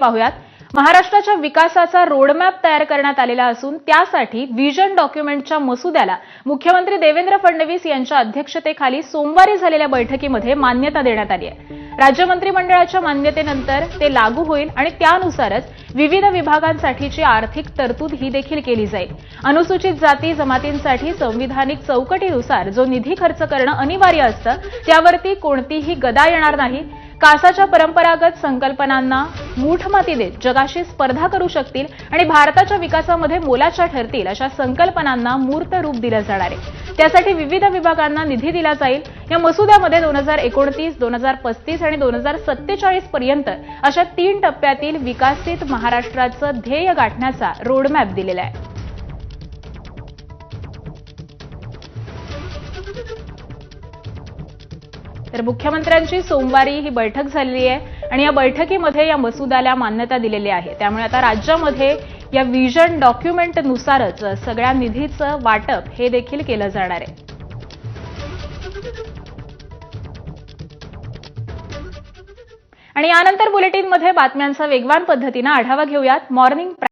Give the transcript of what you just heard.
पाहुयात. महाराष्ट्राच्या विकासाचा रोडमॅप तयार करण्यात आलेला असून त्यासाठी व्हिजन डॉक्युमेंटच्या मसुद्याला मुख्यमंत्री देवेंद्र फडणवीस यांच्या अध्यक्षतेखाली सोमवारी झालेल्या बैठकीमध्ये मान्यता देण्यात आली आहे. राज्य मंत्रिमंडळाच्या मान्यतेनंतर ते लागू होईल आणि त्यानुसारच विविध विभागांसाठीची आर्थिक तरतूद ही देखील केली जाईल. अनुसूचित जाती जमातींसाठी संविधानिक चौकटीनुसार जो निधी खर्च करणं अनिवार्य असतं त्यावरती कोणतीही गदा येणार नाही. कासाच्या परंपरागत संकल्पनांना मूठमाती देत जगाशी स्पर्धा करू शकतील आणि भारताच्या विकासामध्ये मोलाच्या ठरतील अशा संकल्पनांना मूर्त रूप दिलं जाणार आहे. त्यासाठी विविध विभागांना निधी दिला जाईल. या मसुद्यामध्ये दोन हजार एकोणतीस दोन हजार पस्तीस आणि दोन हजार सत्तेचाळीस पर्यंत अशा तीन टप्प्यातील विकसित महाराष्ट्राचं ध्येय गाठण्याचा रोडमॅप दिलेला आहे. तर मुख्यमंत्र्यांची सोमवारी ही बैठक झालेली आहे आणि या बैठकीमध्ये या मसुद्याला मान्यता दिलेली आहे. त्यामुळे आता राज्यामध्ये या व्हिजन डॉक्युमेंटनुसारच सगळ्या निधीचं वाटप हे देखील केलं जाणार आहे. आणि यानंतर बुलेटिनमध्ये बातम्यांचा वेगवान पद्धतीनं आढावा घेऊयात. मॉर्निंग